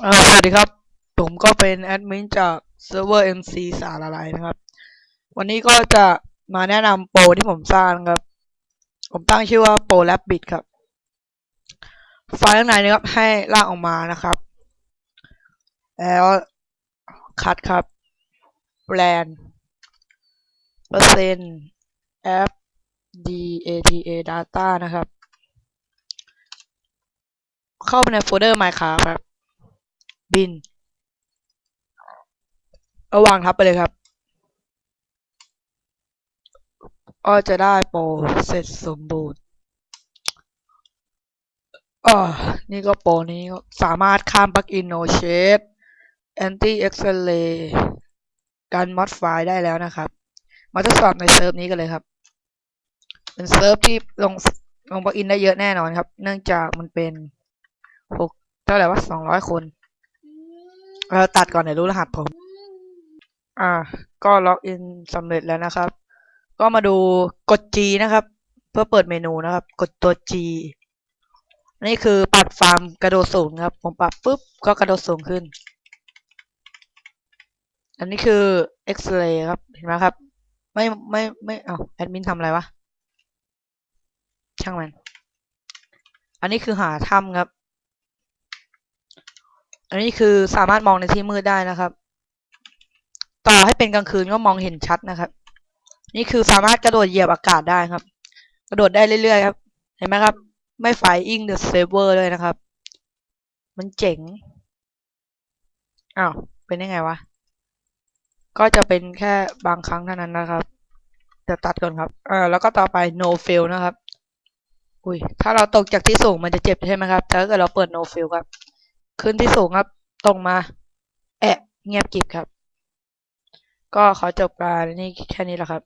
สวัสดีครับ ผมก็เป็นแอดมินจากเซิร์ฟเวอร์ MC สารอะไรนะครับ วันนี้ก็จะมาแนะนำโปรที่ผมสร้างครับ ผมตั้งชื่อว่าโปรแ a บบิ t ครับ ไฟล์ข้างในนะครับให้ลากออกมานะครับ แล้วคัดครับแบรนด์เปอร์เซ็นต์แอป data data นะครับ เข้าไปในโฟลเดอร์ Minecraft ครับ บินเอาวางทับไปเลยครับ ก็จะได้โปรเสร็จสมบูรณ์อ๋อนี่ก็โปรนี้สามารถข้ามปลั๊กอินโนเชดแอนตี้เอ็กซ์เรย์การมอดไฟล์ได้แล้วนะครับ มาทดสอบในเซิร์ฟนี้กันเลยครับ เป็นเซิร์ฟที่ลงลงปลั๊กอินได้เยอะแน่นอนครับ เนื่องจากมันเป็นหกเท่าไหร่ว่าสองร้อยคน เราตัดก่อนเดี๋ยวรู้รหัสผม อ่า ก็ล็อกอินสำเร็จแล้วนะครับ ก็มาดูกด G นะครับ เพื่อเปิดเมนูนะครับ กดตัว G นี่คือปรับฟาร์มกระโดดสูงครับ ผมปรับปุ๊บก็กระโดดสูงขึ้น อันนี้คือ X-ray ครับ เห็นไหมครับ ไม่ไม่ไม่เอาแอดมินทำอะไรวะ ช่างมัน อันนี้คือหาถ้ำครับ อันนี้คือสามารถมองในที่มืดได้นะครับ ต่อให้เป็นกลางคืนก็มองเห็นชัดนะครับ นี่คือสามารถกระโดดเหยียบอากาศได้ครับ กระโดดได้เรื่อยๆครับ เห็นไหมครับ ไม่ไฟอิงเดอะเซเวอร์เลยนะครับ มันเจ๋ง อ้าว เป็นยังไงวะ ก็จะเป็นแค่บางครั้งเท่านั้นนะครับจะตัดก่อนครับอ่าแล้วก็ต่อไป no fail นะครับ อุ้ย ถ้าเราตกจากที่สูงมันจะเจ็บใช่ไหมครับ ถ้าเกิดเราเปิด no fail ครับ ขึ้นที่สูงครับ ตรงมา แอะ เงียบกริบครับ ก็ขอจบการนี่แค่นี้แหละครับ